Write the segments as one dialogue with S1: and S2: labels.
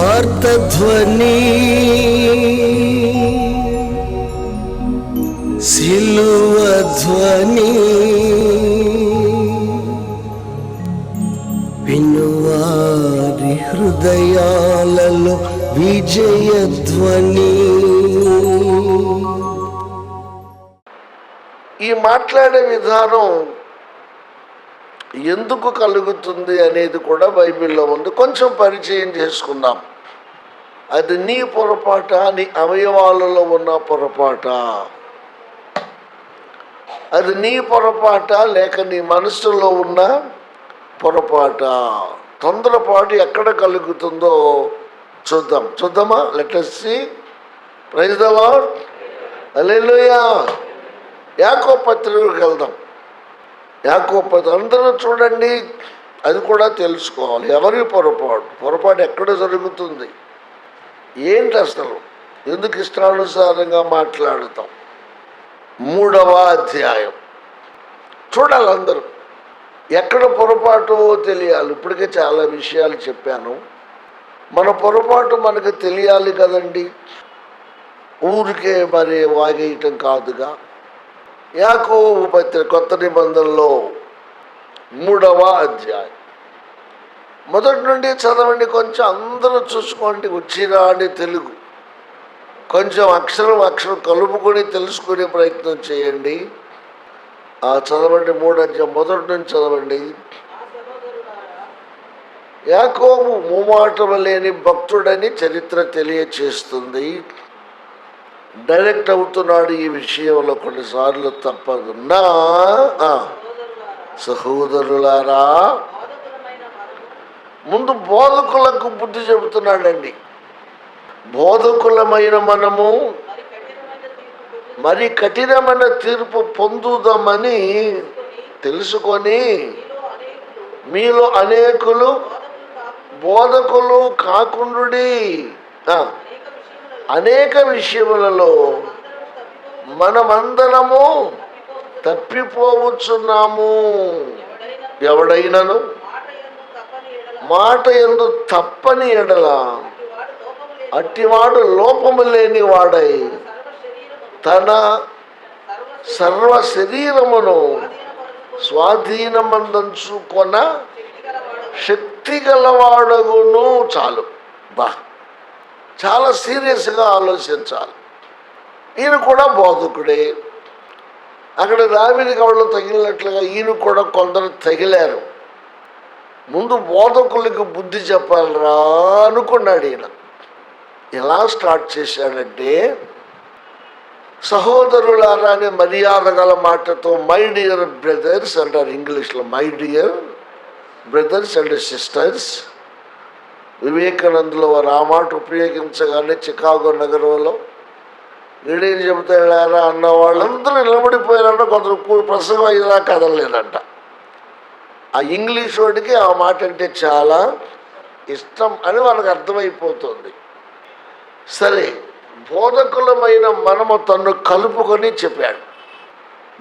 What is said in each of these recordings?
S1: వార్తధ్వని ధ్వని సిలువ ధ్వని వినువారి హృదయాలలో విజయ ధ్వని
S2: ఈ మాట్లాడే విధానం ఎందుకు కలుగుతుంది అనేది కూడా బైబిల్లో ఉంది. కొంచెం పరిచయం చేసుకుందాం. అది నీ పొరపాట? నీ అవయవాలలో ఉన్న పొరపాట? అది నీ పొరపాట? లేక నీ మనసులో ఉన్న పొరపాట? తొందరపాటు ఎక్కడ కలుగుతుందో చూద్దాం. చూద్దామా? లెటర్సి ప్రైజ్ ద అలెలుయా యాకో పత్రికకు వెళ్దాం. యాకో పత్రిక అందరూ చూడండి. అది కూడా తెలుసుకోవాలి. ఎవరి పొరపాటు? పొరపాటు ఎక్కడ జరుగుతుంది? ఏంటి అసలు? ఎందుకు ఇష్టానుసారంగా మాట్లాడతాం? మూడవ అధ్యాయం. చూడాలి అందరూ. ఎక్కడ పొరపాటు తెలియాలి. ఇప్పటికే చాలా విషయాలు చెప్పాను. మన పొరపాటు మనకు తెలియాలి కదండి. ఊరికే మరి వాగేయటం కాదుగా. యాకోబు పత్రిక కొత్త నిబంధనలో మూడవ అధ్యాయం. మొదటి నుండి చదవండి కొంచెం అందరూ చూసుకోండి వచ్చిరా అని తెలుగు. కొంచెం అక్షరం అక్షరం కలుపుకొని తెలుసుకునే ప్రయత్నం చేయండి. ఆ చదవండి మూడు అధ్యాయం మొదటి నుంచి చదవండి. యాకోబు మూమాటం లేని భక్తుడని చరిత్ర తెలియచేస్తుంది. డైరెక్ట్ అవుతున్నాడు ఈ విషయంలో కొన్నిసార్లు తప్పదు. నా సహోదరులారా ముందు బోధకులకు బుద్ధి చెబుతున్నాడండి. బోధకులమైన మనము మరి కఠినమైన తీర్పు పొందుదామని తెలుసుకొని మీలో అనేకులు బోధకులు కాకుండుడి. అనేక విషయములలో మనమందరము తప్పిపోవచ్చున్నాము. ఎవడైనను మాట ఎందు తప్పని ఎడల అట్టివాడు లోపము లేని వాడై తన సర్వ శరీరమును స్వాధీనమందంచుకొన శక్తి గలవాడగును చాలు. బా చాలా సీరియస్గా ఆలోచించాలి. ఈయన కూడా బోధకుడే. అక్కడ రావిడి కవళ్ళు తగిలినట్లుగా ఈయన కూడా కొందరు తగిలారు. ముందు బోధకులకు బుద్ధి చెప్పాలరా అనుకున్నాడు ఈయన. ఎలా స్టార్ట్ చేశాడంటే సహోదరులారా అనే మర్యాద గల మాటతో మై డియర్ బ్రదర్స్ అంటారు ఇంగ్లీష్లో my dear brothers and sisters వివేకానందులో వారు ఆ మాట ఉపయోగించగానే చికాగో నగరంలో వీడేం చెబుతాడారా అన్న వాళ్ళందరూ నిలబడిపోయారంట కొందరు ప్రసంగం అయ్యేలా కదలలేదంట. ఆ ఇంగ్లీష్ వాడికి ఆ మాట అంటే చాలా ఇష్టం అని వాళ్ళకి అర్థమైపోతుంది. సరే బోధకులమైన మనము తను కలుపుకొని చెప్పాడు.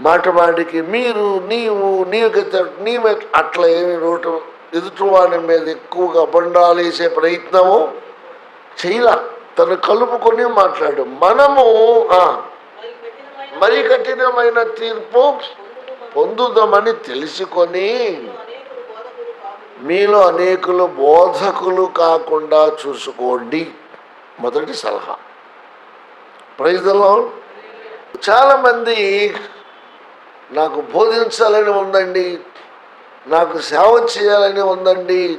S2: మాట మాటికి మీరు నీవు నీవు నీవే అట్లా ఏమి రోడ్డు ఎదుటివాని మీద ఎక్కువగా బండాలేసే ప్రయత్నము చేయలా. తను కలుపుకొని మాట్లాడు. మనము మరి కఠినమైన తీర్పు పొందుదామని తెలుసుకొని మీలో అనేకులు బోధకులు కాకుండా చూసుకోండి. మొదటి సలహా. ప్రైజ్లో చాలామంది నాకు బోధించాలని ఉందండి. నాకు సేవ చేయాలని ఉందండి.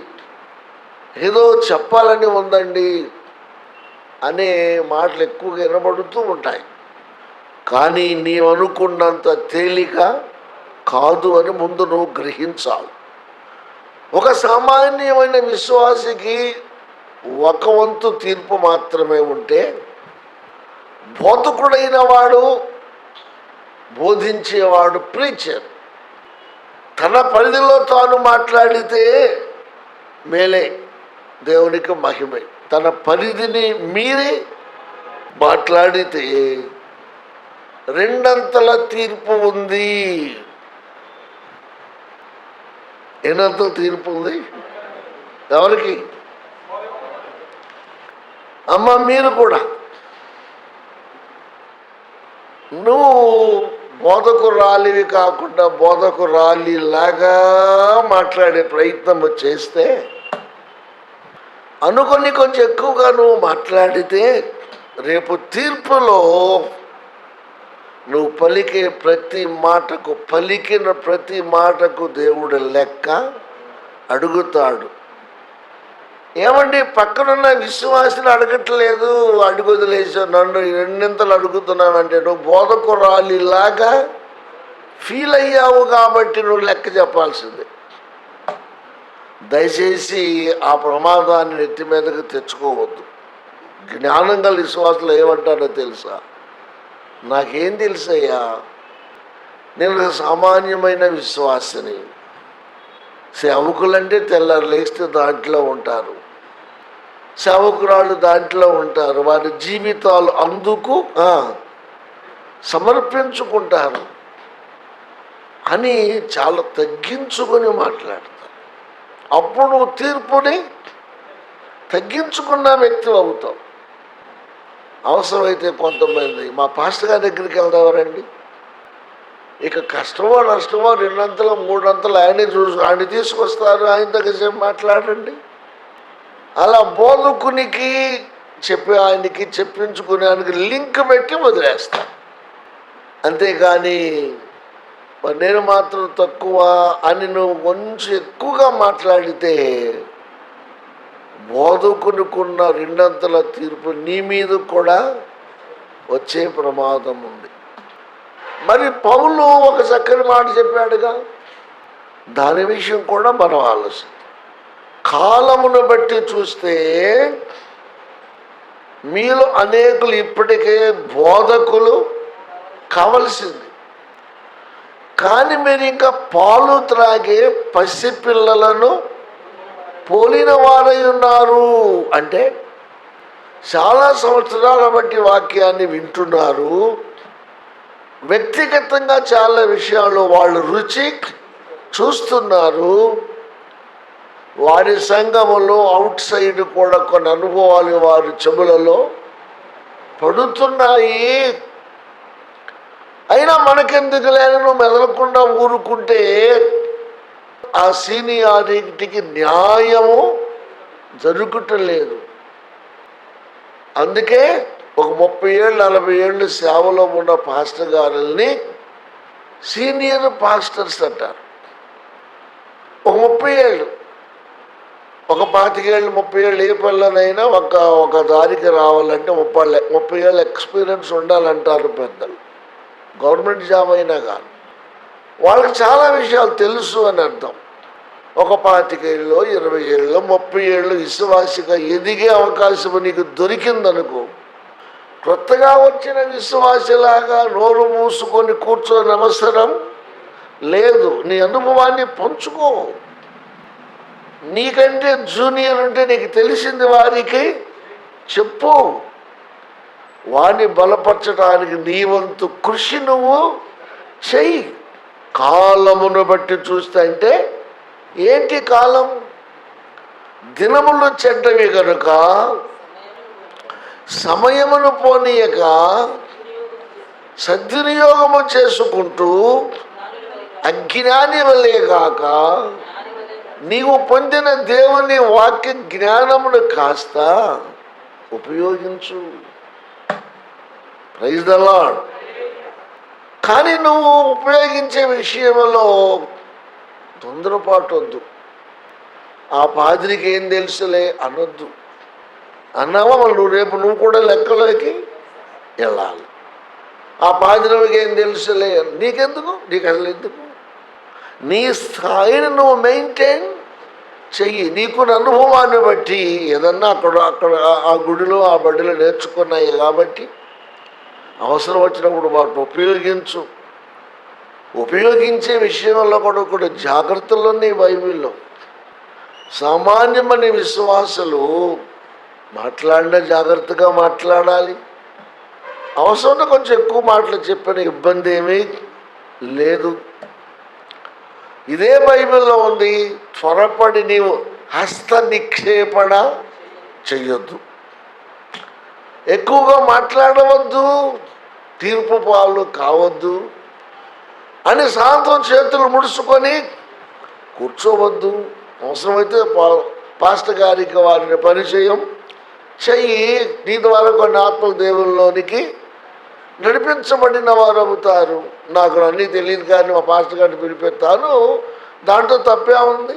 S2: ఏదో చెప్పాలని ఉందండి అనే మాటలు ఎక్కువగా వినబడుతూ ఉంటాయి. కానీ నీవనుకున్నంత తేలిక కాదు అని ముందు నువ్వు గ్రహించాలి. ఒక సామాన్యమైన విశ్వాసికి ఒక వంతు తీర్పు మాత్రమే ఉంటే బోధకుడైన వాడు బోధించేవాడు ప్రీచర్. తన పరిధిలో తాను మాట్లాడితే మేలే దేవునికి మహిమే. తన పరిధిని మీరి మాట్లాడితే రెండంతల తీర్పు ఉంది. ఎన్నంతల తీర్పు ఉంది ఎవరికి? అమ్మ మీరు కూడా. నువ్వు బోధకు రాలివి కాకుండా బోధకు లాగా మాట్లాడే ప్రయత్నం చేస్తే అనుకుని కొంచెం ఎక్కువగా నువ్వు మాట్లాడితే రేపు తీర్పులో నువ్వు పలికే ప్రతి మాటకు పలికిన ప్రతి మాటకు దేవుడు లెక్క అడుగుతాడు. ఏమండి పక్కనున్న విశ్వాసులు అడగట్లేదు అడుగుదలేసా నన్ను రెండింతలు అడుగుతున్నానంటే నువ్వు బోధకు రాలిలాగా ఫీల్ అయ్యావు కాబట్టి నువ్వు లెక్క చెప్పాల్సిందే. దయచేసి ఆ ప్రమాదాన్ని నెత్తి మీదకి తెచ్చుకోవద్దు. జ్ఞానం గల విశ్వాసులు ఏమంటారో తెలుసా? నాకేం తెలుసయ్యా? నేను సామాన్యమైన విశ్వాసిని. సేవకులంటే తెల్లారు లేస్తే దాంట్లో ఉంటారు. సేవకురాళ్ళు దాంట్లో ఉంటారు. వారి జీవితాలు అందుకు సమర్పించుకుంటారు. అని చాలా తగ్గించుకొని మాట్లాడతారు అప్పుడు నువ్వు తీర్పుని తగ్గించుకున్న వ్యక్తి అవుతావు. అవసరమైతే కొంతమంది. మా పాస్టర్ గారి దగ్గరికి వెళ్దామరండి ఇక కష్టమో నష్టమో రెండంతలు మూడంతలు ఆయనే చూసు ఆయన తీసుకొస్తారు ఆయన దగ్గర మాట్లాడండి. అలా బోధకునికి చెప్పి ఆయనకి చెప్పించుకునే ఆయనకి లింక్ పెట్టి వదిలేస్తా. అంతేగాని నేను మాత్రం తక్కువ అని నువ్వు కొంచెం ఎక్కువగా మాట్లాడితే బోధకునికున్న రెండంతల తీర్పు నీ మీద కూడా వచ్చే ప్రమాదం ఉంది. మరి పౌలు ఒక చక్కని మాట చెప్పాడుగా. దాని విషయం కూడా మనం ఆలోచన కాలమును బట్టి చూస్తే మీలో అనేకులు ఇప్పటికే బోధకులు కావలసింది. కానీ మీరు ఇంకా పాలు త్రాగే పసిపిల్లలను పోలిన వారై ఉన్నారు అంటే చాలా సంవత్సరాల బట్టి వాక్యాన్ని వింటున్నారు. వ్యక్తిగతంగా చాలా విషయాల్లో వాళ్ళు రుచి చూస్తున్నారు. వారి సంఘములో అవుట్ సైడ్ కూడా కొన్ని అనుభవాలు వారి చెవులలో పడుతున్నాయి. అయినా మనకెందుకు లేనో మెదలకుండా ఊరుకుంటే ఆ సీనియారిటీకి న్యాయము జరుగుటం లేదు అందుకే ఒక ముప్పై ఏళ్ళు నలభై ఏళ్ళు సేవలో ఉన్న పాస్టర్ గారుల్ని సీనియర్ పాస్టర్స్ అంటారు. ఒక ముప్పై ఏళ్ళు ఒక పాతికేళ్ళు ముప్పై ఏళ్ళు ఏ పిల్లనైనా ఒక ఒక దారికి రావాలంటే ముప్పై ముప్పై ఏళ్ళ ఎక్స్పీరియన్స్ ఉండాలంటారు పెద్దలు. గవర్నమెంట్ జాబ్ అయినా కానీ వాళ్ళకి చాలా విషయాలు తెలుసు అని అర్థం. ఒక పాతికేళ్ళలో ఇరవై ఏళ్ళు ముప్పై ఏళ్ళు విశ్వాసిగా ఎదిగే అవకాశం నీకు దొరికిందనుకో క్రొత్తగా వచ్చిన విశ్వాసిలాగా నోరు మూసుకొని కూర్చొని అవసరం లేదు. నీ అనుభవాన్ని పంచుకో. నీకంటే జూనియర్ ఉంటే నీకు తెలిసింది వారికి చెప్పు. వాణ్ణి బలపరచడానికి నీ వంతు కృషి నువ్వు చెయ్యి. కాలమును బట్టి చూస్తే అంటే ఏంటి కాలం? దినములు చెడ్డవి కనుక సమయమును పోనీయక సద్వినియోగము చేసుకుంటూ అజ్ఞాని వల్లే కాక నీవు పొందిన దేవుని వాక్య జ్ఞానమును కాస్త ఉపయోగించు. ప్రైజ్ ద లాడ్ కానీ నువ్వు ఉపయోగించే విషయంలో తొందరపాటు వద్దు ఆ పాదిరికి ఏం తెలుసులే? అనొద్దు. అన్నావా? వాళ్ళు రేపు నువ్వు కూడా లెక్కలోకి వెళ్ళాలి. ఆ పాదిరికి ఏం తెలుసులే? నీకెందుకు? నీకు అసలు ఎందుకు నీ స్థాయిని నువ్వు మెయింటైన్ చెయ్యి. నీకున్న అనుభవాన్ని బట్టి ఏదన్నా అక్కడ అక్కడ ఆ- ఆ గుడిలో ఆ బడిలో నేర్చుకున్నాయి కాబట్టి అవసరం వచ్చినప్పుడు వాటిని ఉపయోగించు. ఉపయోగించే విషయంలో కూడా కూడా జాగ్రత్తలు ఉన్నాయి బైబిల్లో. సామాన్యమైన విశ్వాసులు మాట్లాడిన జాగ్రత్తగా మాట్లాడాలి. అవసరం కొంచెం ఎక్కువ మాటలు చెప్పిన ఇబ్బంది ఏమీ లేదు. ఇదే బైబిల్లో ఉంది త్వరపడి నీవు హస్త నిక్షేపణ చెయ్యొద్దు. ఎక్కువగా మాట్లాడవద్దు తీర్పు పాలు కావద్దు అని సాయంత్రం చేతులు ముడుచుకొని కూర్చోవద్దు. అవసరమైతే పా పాస్టర్ గారికి వారిని పరిచయం చెయ్యి. నీ ద్వారా కొన్ని ఆత్మల దేవుల్లోనికి నడిపించబడిన వారు అవుతారు. నాకు అన్నీ తెలియదు కానీ మా పాస్టర్ గారిని పిలిపెత్తాను. దాంట్లో తప్పే ఉంది.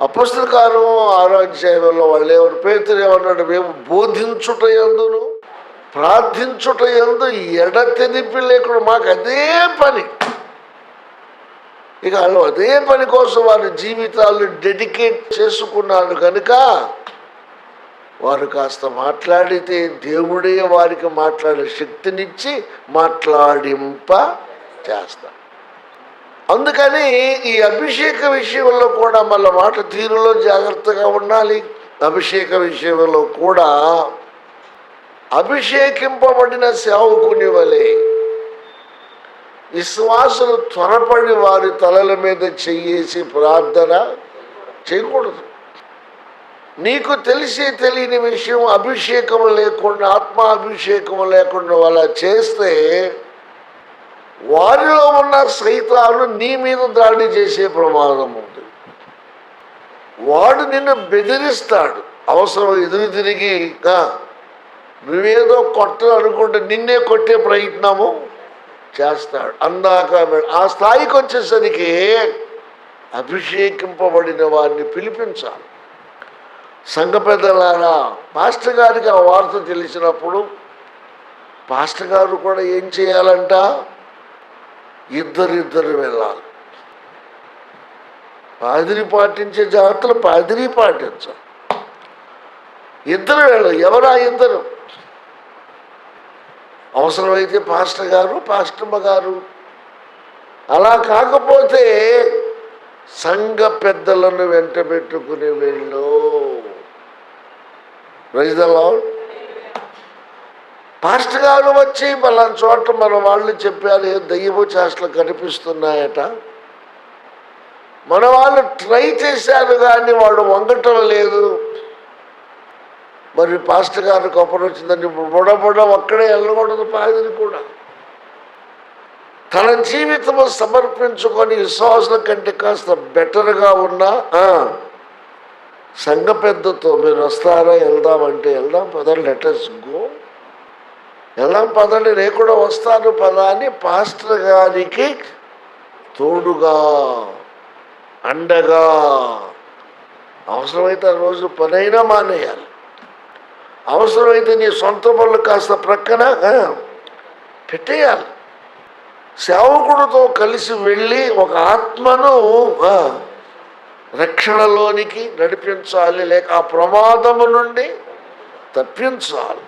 S2: అపస్తుల కారం ఆరాధ్యాయంలో వాళ్ళు ఎవరు పేతులు ఏమన్నాడు? మేము బోధించుట ఎందును ప్రార్థించుట ఎందు ఎడతెదిపి లేకుండా మాకు అదే పని. ఇక వాళ్ళు అదే పని కోసం వారి జీవితాలను డెడికేట్ చేసుకున్నారు కనుక వారు కాస్త మాట్లాడితే దేవుడే వారికి మాట్లాడే శక్తినిచ్చి మాట్లాడింప చేస్తారు అందుకని ఈ అభిషేక విషయంలో కూడా మళ్ళీ మాట తీరులో జాగ్రత్తగా ఉండాలి. అభిషేక విషయంలో కూడా అభిషేకింపబడిన సేవకుని వలె విశ్వాసులు త్వరపడి వారి తలల మీద చెయ్యేసి ప్రార్థన చేయకూడదు. నీకు తెలిసి తెలియని విషయం అభిషేకం లేకుండా ఆత్మాభిషేకం లేకుండా అలా చేస్తే వారిలో ఉన్న సైతాలు నీ మీద దాడి చేసే ప్రమాదం ఉంది. వాడు నిన్ను బెదిరిస్తాడు. అవసరం ఎదురు తిరిగి "ఆ, నువ్వేదో కొట్ట అనుకుంటే నిన్నే కొట్టే ప్రయత్నము చేస్తాడు. అందాక ఆ స్థాయికి వచ్చేసరికి అభిషేకింపబడిన వారిని పిలిపించాలి. సంఘ పెద్దలారా పాస్టర్ గారికి ఆ వార్త తెలిసినప్పుడు పాస్టర్ గారు కూడా ఏం చేయాలంట? ఇద్దరిద్దరు వెళ్ళాలి. పాదిరి పాటించే జాగ్రత్తలు పాదిరి పాటించాలి. ఇద్దరు వెళ్ళు ఎవరా ఇద్దరు? అవసరమైతే పాస్టర్ గారు పాస్టమ్మ గారు. అలా కాకపోతే సంఘ పెద్దలను వెంట పెట్టుకుని వెళ్ళు రైతులో పాస్టర్ గారు వచ్చి పలానా చోట మన వాళ్ళు చెప్పారు ఏ దయ్యము చేష్టలు కనిపిస్తున్నాయట. మన వాళ్ళు ట్రై చేశారు కానీ వాడు వంగటం లేదు. మరి పాస్టర్ గారు కొప్పరం వచ్చిందని బుడ బుడ ఒక్కడే వెళ్ళకూడదు పాదిని కూడా. తన జీవితము సమర్పించుకొని విశ్వాసుల కంటే కాస్త బెటర్గా ఉన్న సంఘ పెద్దతో మీరు వస్తారా వెళ్దామంటే వెళ్దాం పదండి లెటర్స్ గో వెళ్దాం పదండి నేను కూడా వస్తాను పదా అని పాస్టర్ గారికి తోడుగా అండగా అవసరమైతే ఆ రోజు పనైనా మానేయాలి. అవసరమైతే నీ సొంత పనులు కాస్త ప్రక్కన పెట్టేయాలి. సేవకుడితో కలిసి వెళ్ళి ఒక ఆత్మను రక్షణలోనికి నడిపించాలి లేక ఆ ప్రమాదము నుండి తప్పించాలి.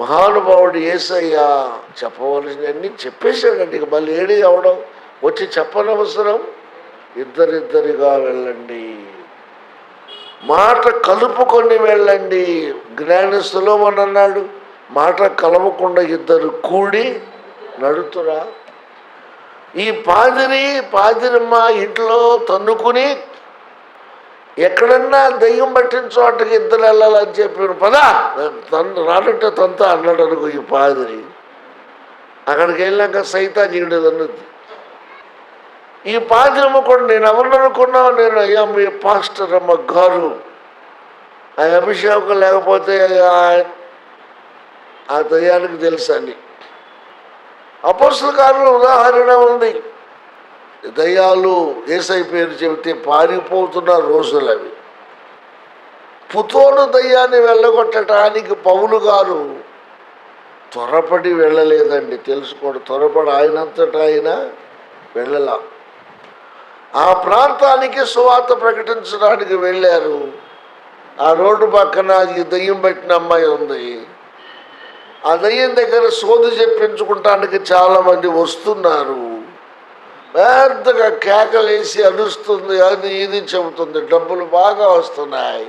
S2: మహానుభావుడు ఏసయ్యా చెప్పవలసినవన్నీ చెప్పేశాడండి. ఇక మళ్ళీ ఏడి అవడం? వచ్చి చెప్పనవసరం? ఇద్దరిద్దరిగా వెళ్ళండి. మాట కలుపుకొని వెళ్ళండి. జ్ఞానస్తులో అన్నాడు. మాట కలవకుండా ఇద్దరు కూడి నడుతురా. ఈ పాదిరి పాదిరమ్మ ఇంట్లో తన్నుకుని ఎక్కడన్నా దయ్యం పట్టిన చోటకి ఇద్దరు వెళ్ళాలని చెప్పారు పదా. తను రానంటే తంత అన్నాడు అనుకో ఈ పాదిరి. అక్కడికి వెళ్ళాక సైతా ఈడు అన్నది. ఈ పాదిరి కూడా నేను ఎవరిని అనుకున్నావు? నేను అయ్యా మీ పాస్టర్ అమ్మ గారు. ఆ అభిషేకం లేకపోతే ఆ- దయ్యానికి తెలుసా అని. అపోస్తుల కారులో ఉదాహరణ ఉంది. దయ్యాలు ఏసై పేరు చెబితే పారిపోతున్న రోజులు అవి. పుతోను దయ్యాన్ని వెళ్ళగొట్టడానికి పౌలు గారు త్వరపడి వెళ్ళలేదండి తెలుసుకోండి త్వరపడి ఆయనంతటా ఆయన వెళ్ళలా. ఆ ప్రాంతానికి సువార్త ప్రకటించడానికి వెళ్ళారు. ఆ రోడ్డు పక్కన ఈ దయ్యం పెట్టిన అమ్మాయి ఉంది. ఆ దయ్యం దగ్గర సోది చెప్పించుకుంటానికి చాలామంది వస్తున్నారు. పెద్దగా కేకలేసి అరుస్తుంది అని ఇది చెబుతుంది. డబ్బులు బాగా వస్తున్నాయి.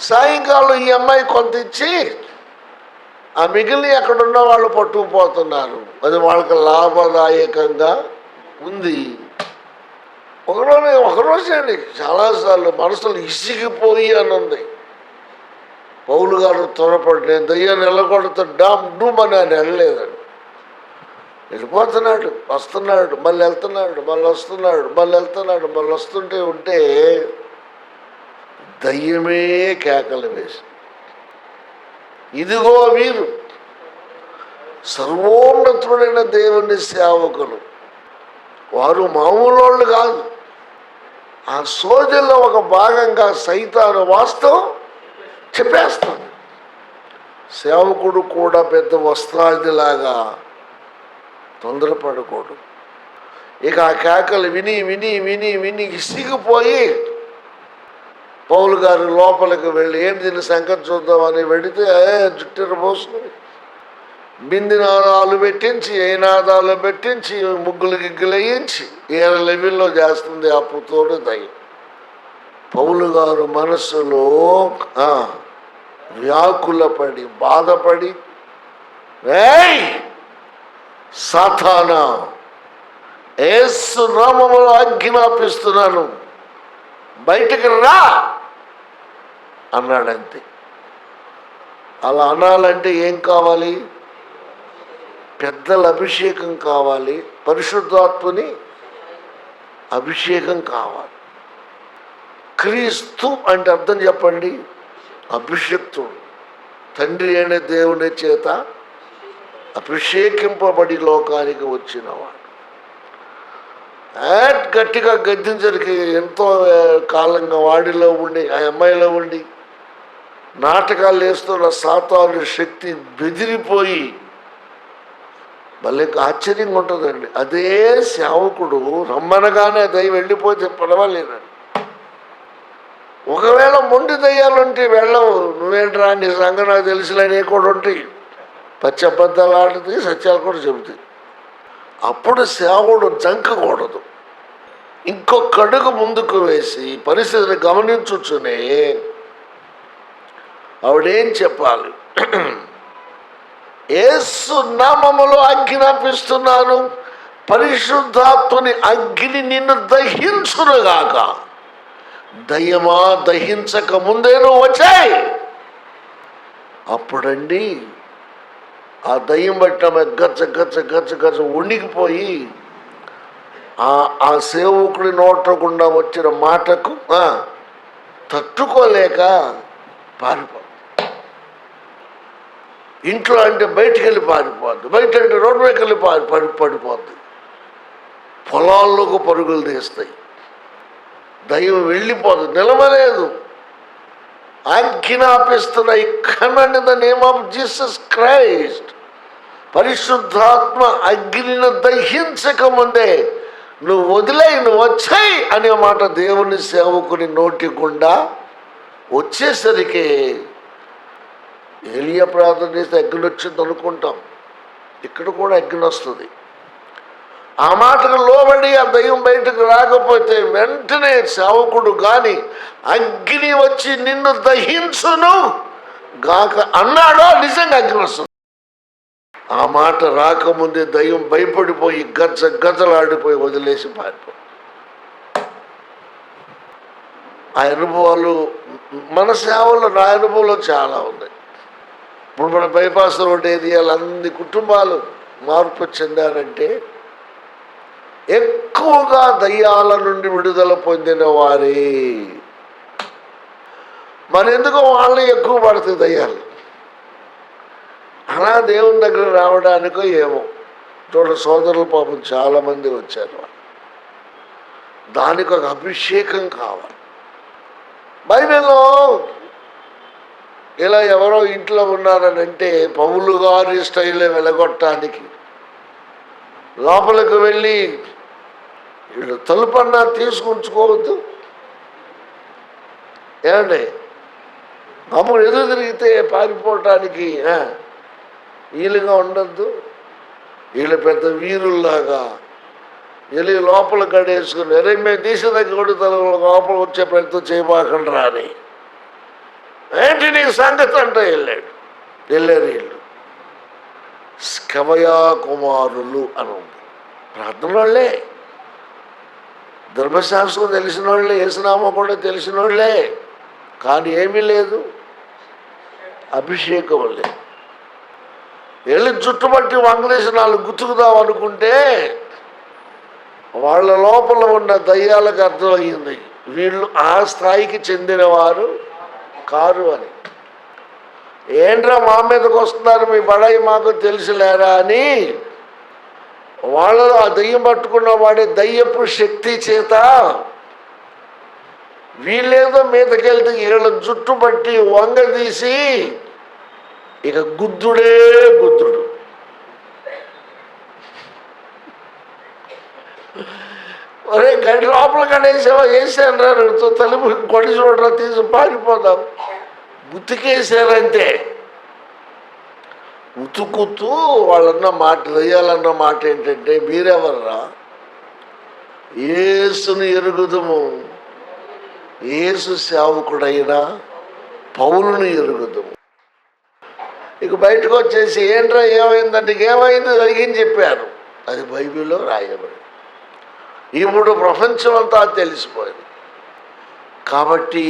S2: సాయంకాలం ఈ అమ్మాయి కొంత ఇచ్చి ఆ మిగిలిన ఎక్కడున్న వాళ్ళు పట్టుకుపోతున్నారు. అది వాళ్ళకి లాభదాయకంగా ఉంది. ఒకరోజు ఒకరోజే అండి చాలాసార్లు మనసులు ఇసిగిపోయి అని ఉంది. పౌలు గారు త్వరపడి నేను దయ్యాన్ని వెళ్ళకూడదు డామ్ డూమ్ అని ఆయన వెళ్ళలేదండి. వెళ్ళిపోతున్నాడు వస్తున్నాడు మళ్ళీ వెళ్తున్నాడు మళ్ళీ వస్తున్నాడు మళ్ళీ వెళ్తున్నాడు మళ్ళీ వస్తుంటే ఉంటే దయ్యమే కేకలు వేసి ఇదిగో వీరు సర్వోన్నతుడైన దేవుని సేవకులు. వారు మామూలు వాళ్ళు కాదు. ఆ సోజల్లో ఒక భాగంగా సైతాను వాస్తవం చెప్పేస్తాను సేవకుడు కూడా పెద్ద వస్త్రాదిలాగా తొందరపడకూడదు. ఇక ఆ కేకలు విని విని విని విని ఇసిగిపోయి పౌలు గారు లోపలికి వెళ్ళి ఏం దీని సంగతి చూద్దామని వెడితే జుట్టిన పోసుకుని బిందినాదాలు పెట్టించి ఏనాదాలు పెట్టించి ముగ్గులు గిగ్గులు వేయించి లెవెల్లో చేస్తుంది ఆ పుత్తోడు దయ్యం పౌలు గారు మనస్సులో వ్యాకులపడి బాధపడి ఏయ్! సాథానా ఏసు నామములు ఆజ్ఞాపిస్తున్నాను. బయటికి రా అన్నాడంతే. అలా అనాలంటే ఏం కావాలి? పెద్దల అభిషేకం కావాలి. పరిశుద్ధాత్మని అభిషేకం కావాలి. క్రీస్తు అంటే అర్థం చెప్పండి. అభిషక్తుడు. తండ్రి అనే దేవుని చేత అభిషేకింపబడి లోకానికి వచ్చినవాడు. యాడ్ గట్టిగా గద్దించరికి ఎంతో కాలంగా వాడిలో ఉండి ఆ అమ్మాయిలో ఉండి నాటకాలు వేస్తున్న సాతాను శక్తి బెదిరిపోయి మళ్ళీ ఆశ్చర్యంగా ఉంటుందండి. అదే సేవకుడు రమ్మనగానే దయ వెళ్ళిపోతే పర్వాలేదండి. ఒకవేళ మొండి దయ్యాలుంటే వెళ్ళవు. నువ్వేంట్రా నీ సంగ నాకు తెలిసినవి కూడా ఉంటాయి. పచ్చి అబద్ధాలు సత్యాలు కూడా చెబుతాయి. అప్పుడు సేవుడు జంకకూడదు. ఇంకొక అడుగు ముందుకు వేసి పరిస్థితిని గమనించుచునే ఆవిడేం చెప్పాలి? ఏసు నామములో ఆజ్ఞాపిస్తున్నాను పరిశుద్ధాత్మని అగ్ని నిన్ను దహించునుగాక. దయ్యమా దహించక ముందే నువ్వు వచ్చాయి. అప్పుడండి ఆ దయ్యం బట్టి గచ్చ గచ్చ గచ్చ గచ్చ వణికిపోయి ఆ ఆ సేవకుడి నోటకుండా వచ్చిన మాటకు తట్టుకోలేక పారిపో. ఇంట్లో అంటే బయటికి వెళ్ళి పారిపోద్ది బయట అంటే రోడ్డు మీద వెళ్ళి పారి పడి పడిపోద్ది. పొలాల్లోకి పరుగులు తీస్తాయి. దయ్యం వెళ్ళిపోదు నిలవలేదు. ఆజ్ఞాపిస్తున్న ఇక్కడ the name of Jesus Christ. పరిశుద్ధాత్మ అగ్నిని దహించక ముందే నువ్వు వదిలే నువ్వు వచ్చాయి అనే మాట దేవుని సేవకుని నోటి గుండా వచ్చేసరికి ఏలియ ప్రార్థన చేస్తే అగ్ని వచ్చింది అనుకుంటాం. ఇక్కడ కూడా అగ్ని వస్తుంది. ఆ మాటకు లోబడి ఆ దయ్యం బయటకు రాకపోతే వెంటనే సేవకుడు గాని అగ్ని వచ్చి నిన్ను దహించును గాక అన్నాడో? నిజంగా అగ్ని వస్తుంది. ఆ మాట రాకముందే దయ్యం భయపడిపోయి గజ గజలాడిపోయి వదిలేసి పారిపో. ఆ అనుభవాలు మన సేవల్లో నా అనుభవంలో చాలా ఉన్నాయి. ఇప్పుడు మన బైపాస్ రోడ్ ఏరియాలు అన్ని కుటుంబాలు మార్పు చెందారంటే ఎక్కువగా దయ్యాల నుండి విడుదల పొందిన వారే. మరెందుకు వాళ్ళని ఎక్కువ పడుతుంది దయ్యాలు. అలా దేవుని దగ్గర రావడానికో ఏమో. చూడ సోదరుల పాపం చాలామంది వచ్చారు దానికి ఒక అభిషేకం కావాలి. బైబిల్లో ఇలా ఎవరో ఇంట్లో ఉన్నారని అంటే పౌలు గారి స్టైల్లో వెలగొట్టడానికి లోపలికి వెళ్ళి వీళ్ళు తలుపన్నా తీసుకుంచుకోవద్దు. ఏమండి? అప్పుడు ఎదురు తిరిగితే పారిపోవటానికి వీలుగా ఉండద్దు. వీళ్ళు పెద్ద వీరుల్లాగా. వెళ్ళి లోపల కడేసుకుని అరే మేము తీసిన దగ్గర కూడా లోపల వచ్చే ప్రయత్నం చేయబాకండి రాని ఏంటి నీకు సంగతి అంటే వెళ్ళాడు. వెళ్ళారు వీళ్ళు. స్కవయా కుమారులు అని ఉంది. ప్రార్థన వాళ్ళే ధర్మశాస్త్రం తెలిసిన వాళ్ళే ఏసునామా కూడా తెలిసిన వాళ్ళే కానీ ఏమీ లేదు. అభిషేకం లేదు. వెళ్ళి చుట్టుపట్టి వంగలేసి నాలుగు గుర్తుకుదాం అనుకుంటే వాళ్ళ లోపల ఉన్న దయ్యాలకు అర్థమయ్యింది వీళ్ళు ఆ స్థాయికి చెందినవారు కారు అని. ఏంట్రా మా మీదకి వస్తున్నారు? మీ బడాయి మాకు తెలిసిలేరా అని వాళ్ళలో ఆ దయ్యం పట్టుకున్న వాడే దయ్యపు శక్తి చేత వీళ్ళేదో మీదకెళ్తే వీళ్ళ జుట్టు పట్టి వంగ తీసి ఇక గుద్దుడే గుద్దుడు. ఒరే గడి లోపల కడేసావా వేసాను రా తలుపు కొడి చూడరా తీసి పారిపోదాం. ఉతికేసారంటే. ఉతుకుతూ వాళ్ళన్న మాట వేయాలన్న మాట ఏంటంటే మీరెవర్రా? ఏసుని ఎరుగుదము. ఏసు సేవకుడైనా పౌరుని ఎరుగుదము. ఇక బయటకు వచ్చేసి ఏంట్రా ఏమైందంటే ఏమైంది? జరిగింది చెప్పారు. అది బైబిల్లో రాయబడి ఇప్పుడు ప్రపంచం అంతా తెలిసిపోయింది. కాబట్టి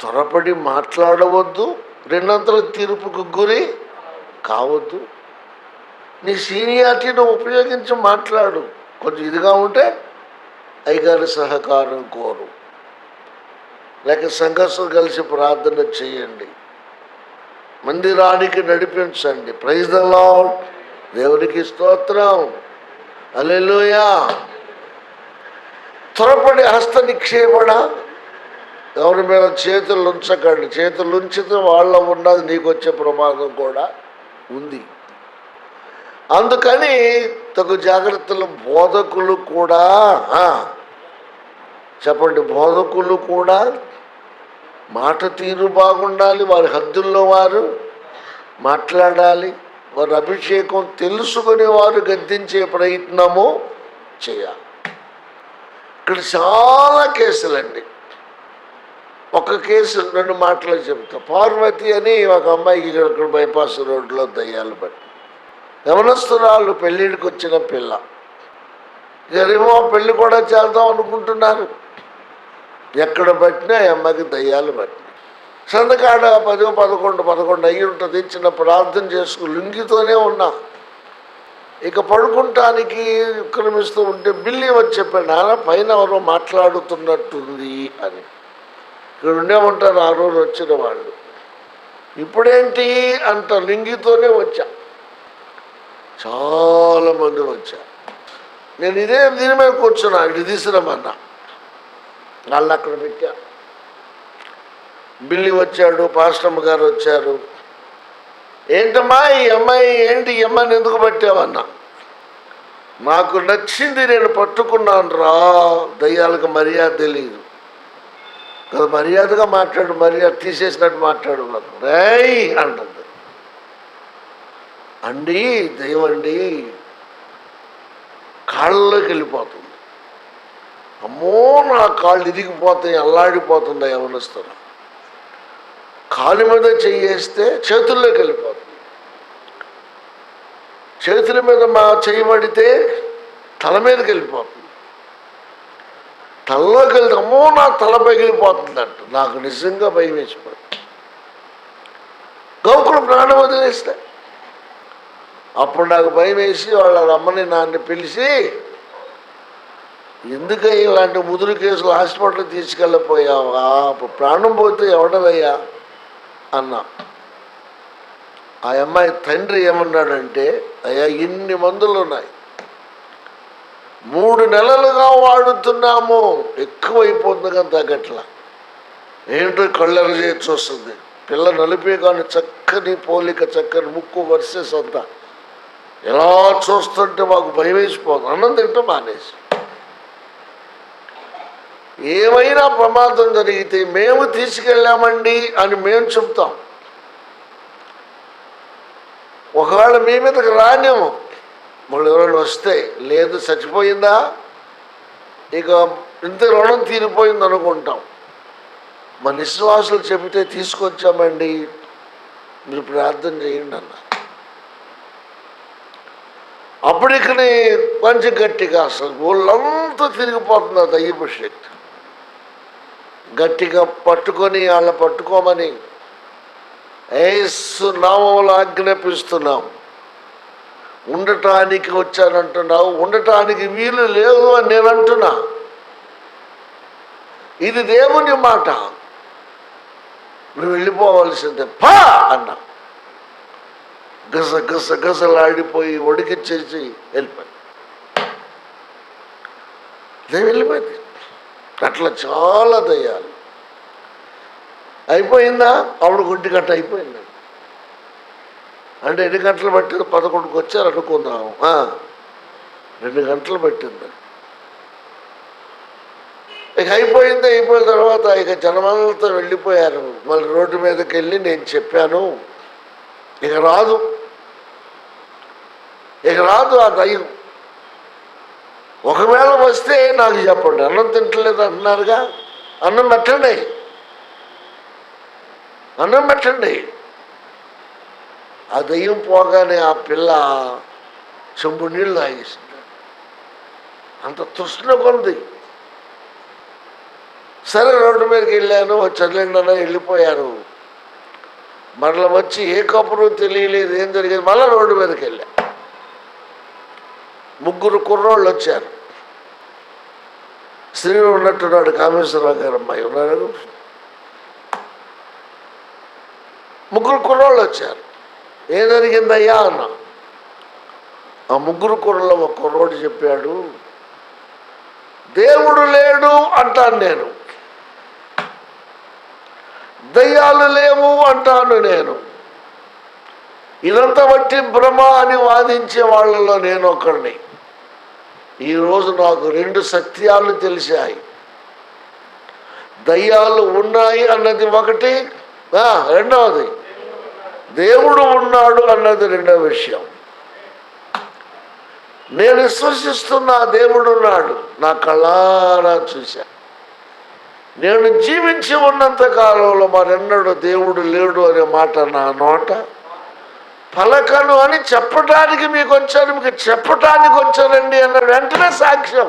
S2: త్వరపడి మాట్లాడవద్దు రెండంతల తీర్పుకు గురి కావద్దు. నీ సీనియారిటీని ఉపయోగించి మాట్లాడు. కొంచెం ఇదిగా ఉంటే అయ్యగారి సహకారం కోరు. లేక సంఘర్షం కలిసి ప్రార్థన చేయండి. మందిరానికి నడిపించండి. ప్రైజ్ ద లాడ్ దేవునికి స్తోత్రం. అల్లెలుయా త్వరపడి హస్త నిక్షేపణ. ఎవరి మీద చేతులు ఉంచకండి. చేతులు ఉంచితే వాళ్ళ ఉన్నది నీకు వచ్చే ప్రమాదం కూడా ఉంది. అందుకని తగు జాగ్రత్తలు బోధకులు కూడా చెప్పండి బోధకులు కూడా మాట తీరు బాగుండాలి వారి హద్దుల్లో వారు మాట్లాడాలి వారి అభిషేకం తెలుసుకునే వారు గద్దించే ప్రయత్నము చేయాలి. ఇక్కడ చాలా కేసులండి. ఒక కేసు రెండు మాటలు చెప్తా. పార్వతి అని ఒక అమ్మాయికి ఇక్కడ బైపాస్ రోడ్లో దయ్యాలు పట్టి. యవనస్తురాలు పెళ్ళిడికి వచ్చిన పిల్ల. జరేమో పెళ్ళి కూడా చేద్దాం అనుకుంటున్నారు. ఎక్కడ పట్టినా ఆ దయ్యాలు పట్టినాయి. సందకాడ పదో పదకొండు పదకొండు అయ్యి ఉంటుంది. చిన్న ప్రార్థన చేసుకుని లుంగితోనే ఉన్నా. ఇక పడుకుంటానికి విక్రమిస్తూ ఉంటే బిల్లి వచ్చి చెప్పాడు నాన్న పైన ఎవరో మాట్లాడుతున్నట్టుంది అని. ఇక్కడ ఉండే ఉంటారు ఆ రోజు వచ్చిన వాళ్ళు. ఇప్పుడేంటి అంత లింగితోనే వచ్చా? చాలామంది వచ్చా. నేను ఇదే దీని మీద కూర్చున్నా ఇది తీసుకురమ్మన్నా వాళ్ళు అక్కడ పెట్టా బిల్లి వచ్చాడు పాస్టమ్మ గారు వచ్చారు. ఏంటమ్మా ఈ అమ్మాయి ఏంటి ఈ అమ్మాయిని ఎందుకు పట్టావన్నా? నాకు నచ్చింది నేను పట్టుకున్నాను రా దయ్యాలకు మర్యాద తెలియదు కదా మర్యాదగా మాట్లాడు మర్యాద తీసేసినట్టు మాట్లాడు నాకు రేయ్ అంటుంది. అండి దయ్యం అండి కాళ్ళలోకి వెళ్ళిపోతుంది. అమ్మో నా కాళ్ళు ఇరిగిపోతాయి అల్లాడిపోతుంది యవనస్తులు కాలు మీద చెయ్యేస్తే చేతుల్లోకి వెళ్ళిపోతుంది. చేతుల మీద మా చేయబడితే తల మీదకి వెళ్ళిపోతుంది. తలలోకి వెళ్తే అమ్మో నా తల పగిలిపోతుంది అంట. నాకు నిజంగా భయం వేసిపోయింది గౌకుడు ప్రాణం వదిలేస్తే. అప్పుడు నాకు భయం వేసి వాళ్ళ అమ్మని నాన్ని పిలిచి ఎందుకు ఇలాంటి ముదురు కేసులు హాస్పిటల్ తీసుకెళ్ళిపోయావా ప్రాణం పోతే ఎవడదయ్యా అన్నా. ఆ అమ్మాయి తండ్రి ఏమన్నాడంటే అయ్యా ఇన్ని మందులు ఉన్నాయి మూడు నెలలుగా వాడుతున్నాము. ఎక్కువైపోతుంది కానీ తగ్గట్లా ఏంటో కళ్ళెర చేయొచ్చు వస్తుంది. పిల్ల నలిపే కానీ చక్కని పోలిక చక్కని ముక్కు వర్సెస్ అంతా. ఎలా చూస్తుంటే మాకు భయం వేసిపోతుంది అన్నం తింటే మానేసి. ఏమైనా ప్రమాదం జరిగితే మేము తీసుకెళ్ళామండి అని మేము చెప్తాం. ఒకవేళ మీ మీదకి రానేమో మళ్ళీ ఎవరైనా వస్తే లేదు చచ్చిపోయిందా? ఇక ఇంత రుణం తీరిపోయింది అనుకుంటాం మన విశ్వాసులు చెబితే తీసుకొచ్చామండి. మీరు ప్రార్థన చేయండి అన్న. అప్పటికని కొంచెం గట్టిగా అసలు ఊళ్ళంతా తిరిగిపోతుంది ఆ దయ్యపు శక్తి గట్టిగా పట్టుకొని వాళ్ళ పట్టుకోమని ఏసు నామములు ఆజ్ఞాపిస్తున్నాం. ఉండటానికి వచ్చానంటున్నావు ఉండటానికి వీలు లేదు అని నేను అంటున్నా. ఇది దేవుని మాట. నువ్వు వెళ్ళిపోవలసిందే పా అన్నా. గస గస గసలాడిపోయి ఒడికిచ్చేసి వెళ్ళిపోయి. వెళ్ళిపోయింది. అట్లా చాలా దయ్యాలు. అయిపోయిందా? ఆవిడ గుంటి గంట అయిపోయింది. అంటే ఎన్ని గంటలు పట్టింది పదకొండుకి వచ్చారు అనుకుందాము. రెండు గంటలు పట్టింది. ఇక అయిపోయింది అయిపోయిన తర్వాత ఇక జనమంతా వెళ్ళిపోయారు. మళ్ళీ రోడ్డు మీదకి వెళ్ళి నేను చెప్పాను. ఇక రాదు. ఇక రాదు ఆ దయ్యం. ఒకవేళ వస్తే నాకు చెప్పండి. అన్నం తింటలేదు అన్నారుగా అన్నం పెట్టండి. అన్నం పెట్టండి. ఆ దయ్యం పోగానే ఆ పిల్ల చెంబు నీళ్ళు తాగేసింది. అంత తృష్ణ కొంది సరే రోడ్డు మీదకి వెళ్ళాను చదివిండన వెళ్ళిపోయారు మరల వచ్చి ఏ కప్పురు తెలియలేదు ఏం జరిగింది? మళ్ళీ రోడ్డు మీదకి వెళ్ళా. ముగ్గురు కుర్రోళ్ళు వచ్చారు. శ్రీను ఉన్నట్టున్నాడు కామేశ్వరరావు గారు అమ్మాయి. ఉన్నారు? ముగ్గురు కుర్రోళ్ళు వచ్చారు. ఏం జరిగిందయ్యా అన్న. ఆ ముగ్గురు కుర్రలో ఒక కుర్రోడు చెప్పాడు దేవుడు లేడు అంటాను నేను. దయ్యాలు లేవు అంటాను నేను. ఇదంతా బట్టి భ్రమ అని వాదించే వాళ్ళలో నేను ఒకరిని ఈరోజు నాకు రెండు సత్యాలు తెలిసాయి. దయ్యాలు ఉన్నాయి అన్నది ఒకటి రెండవది. దేవుడు ఉన్నాడు అన్నది రెండవ విషయం. నేను విశ్వసిస్తున్న దేవుడు ఉన్నాడు. నా కళారా చూశా. నేను జీవించి ఉన్నంత కాలంలో మరెన్నడూ దేవుడు లేడు అనే మాట నా నోట? పలకను అని చెప్పటానికి మీకు వచ్చాను మీకు చెప్పటానికి వచ్చానండి అన్న వెంటనే సాక్ష్యం.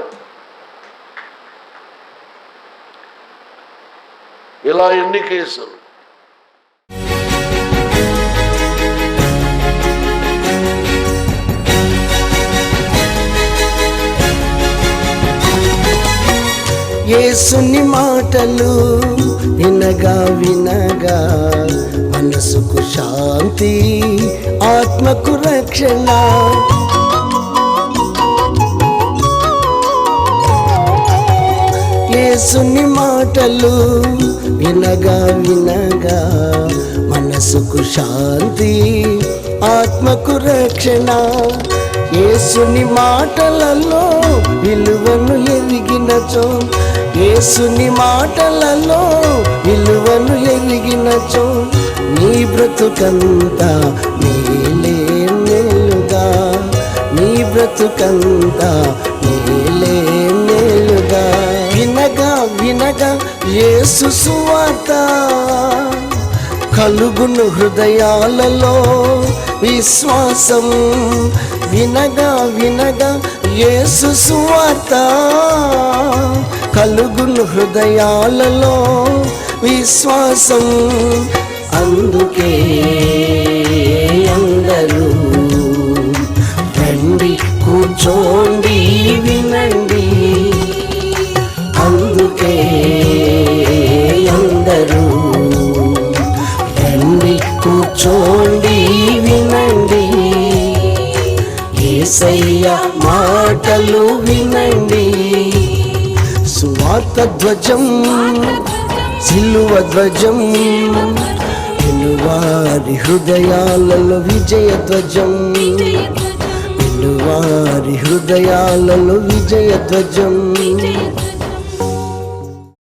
S2: ఇలా ఎన్ని కేసులు?
S1: యేసుని మాటలు వినగా వినగా మనసుకు శాంతి ఆత్మకు రక్షణ. యేసుని మాటలు వినగా వినగా మనసుకు శాంతి ఆత్మకు రక్షణ. యేసుని మాటలలో విలువను ఎరిగినచో యేసుని మాటలలో విలువను ఎరిగినచో నీ బ్రతుకంతా నీలే మేలుగా. నీ బ్రతుకంతా నీలే మేలుగా. వినగా వినగా యేసు సువార్త. కలుగును హృదయాలలో విశ్వాసం. వినగా వినగా యేసు సువార్త. కలుగును హృదయాలలో విశ్వాసం. అందుకే అందరూ రండి కూర్చోండి వినండి. అందుకే అందరూ రండి కూర్చోండి వినండి. ఏసయ్య మాటలు వినండి. సువార్త ధ్వజం సిలువ ధ్వజం. వారి హృదయాలలో విజయ ధ్వజం. వారి హృదయాలలో విజయ ధ్వజం.